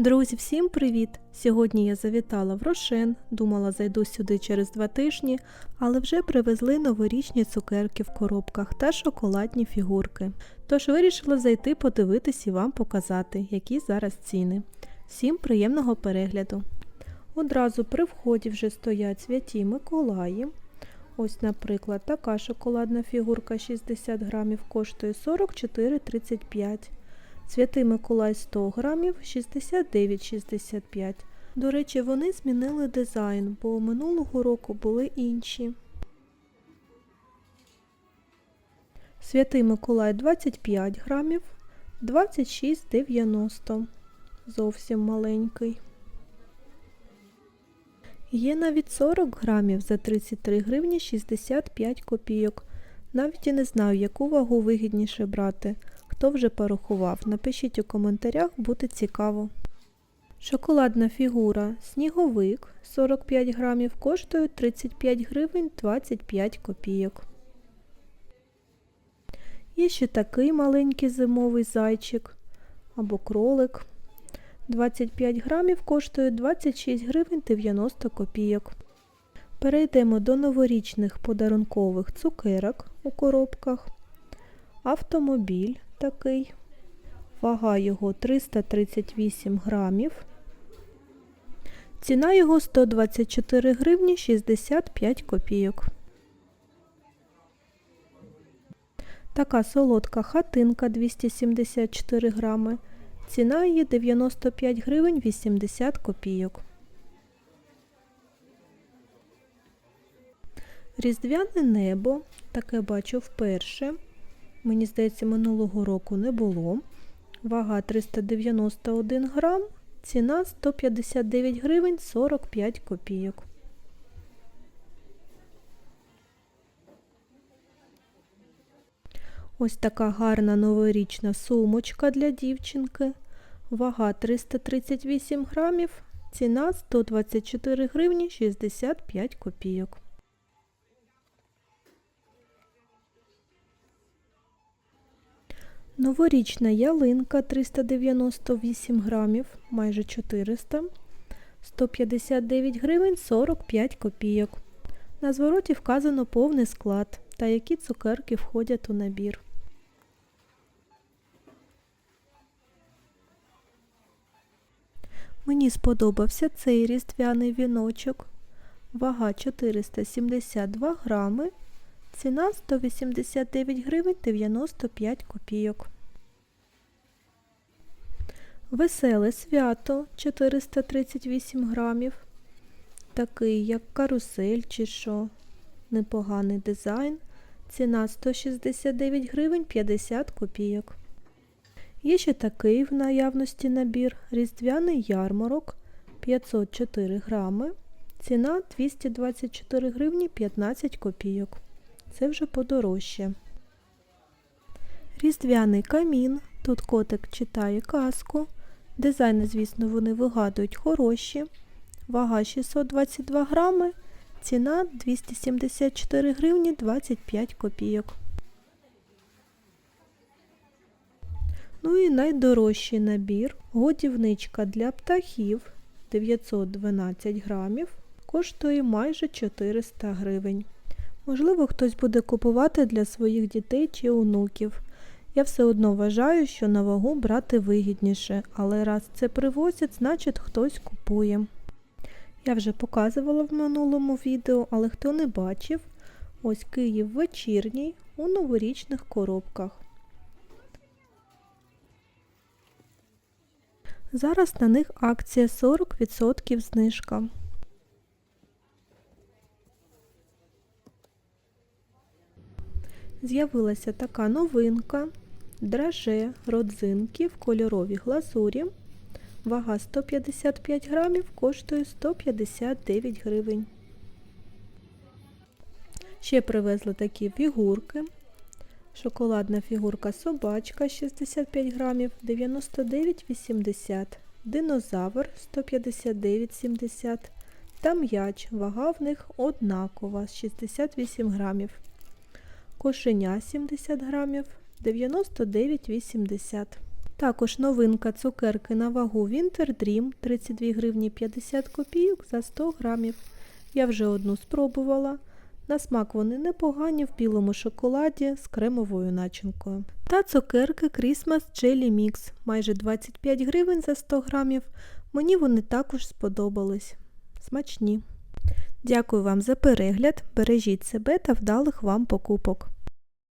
Друзі, всім привіт! Сьогодні я завітала в Рошен, думала зайду сюди через два тижні, але вже привезли новорічні цукерки в коробках та шоколадні фігурки. Тож вирішила зайти подивитись і вам показати, які зараз ціни. Всім приємного перегляду! Одразу при вході вже стоять святі Миколаї. Ось, наприклад, така шоколадна фігурка 60 грамів коштує 44,35 Святий Миколай 100 грамів 69,65. До речі, вони змінили дизайн, бо минулого року були інші. Святий Миколай 25 грамів 26,90. Зовсім маленький. Є навіть 40 грамів за 33 гривні 65 копійок. Навіть і не знаю, яку вагу вигідніше брати. Хто вже порахував, напишіть у коментарях, буде цікаво. Шоколадна фігура сніговик 45 грамів коштує 35 гривень 25 копійок. Є ще такий маленький зимовий зайчик або кролик. 25 грамів коштує 26 гривень 90 копійок. Перейдемо до новорічних подарункових цукерок у коробках. Автомобіль такий. Вага його 338 грамів. Ціна його 124 гривні 65 копійок. Така солодка хатинка 274 грами. Ціна її 95 гривень 80 копійок. Різдвяне небо, таке бачу вперше. Мені здається, минулого року не було. Вага 391 грам, ціна 159 гривень 45 копійок. Ось така гарна новорічна сумочка для дівчинки. Вага 338 грамів, ціна 124 гривні 65 копійок. Новорічна ялинка 398 грамів, майже 400, 159 гривень 45 копійок. На звороті вказано повний склад та які цукерки входять у набір. Мені сподобався цей різдвяний віночок. Вага 472 грами. Ціна 189 гривень 95 копійок. Веселе свято 438 грамів. Такий, як карусель чи що. Непоганий дизайн. Ціна 169 гривень 50 копійок. Є ще такий в наявності набір різдвяний ярмарок 504 грами. Ціна 224 гривні 15 копійок. Це вже подорожче. Різдвяний камін. Тут котик читає казку. Дизайни, звісно, вони вигадують хороші. Вага 622 грами. Ціна 274 гривні 25 копійок. Ну і найдорожчий набір. Годівничка для птахів 912 грамів. Коштує майже 400 гривень. Можливо, хтось буде купувати для своїх дітей чи онуків. Я все одно вважаю, що на вагу брати вигідніше, але раз це привозять, значить хтось купує. Я вже показувала в минулому відео, але хто не бачив, ось Київ вечірній у новорічних коробках. Зараз на них акція 40% знижка. З'явилася така новинка драже родзинки в кольоровій глазурі. Вага 155 грамів, коштує 159 гривень. Ще привезли такі фігурки. Шоколадна фігурка собачка 65 грамів 99,80, динозавр 159,70 та м'яч. Вага в них однакова 68 грамів. Кошеня 70 грамів 99,80. Також новинка цукерки на вагу Winter Dream 32 гривні 50 копійок за 100 грамів. Я вже одну спробувала. На смак вони непогані в білому шоколаді з кремовою начинкою. Та цукерки Christmas Jelly Mix майже 25 гривень за 100 грамів. Мені вони також сподобались. Смачні. Дякую вам за перегляд. Бережіть себе та вдалих вам покупок.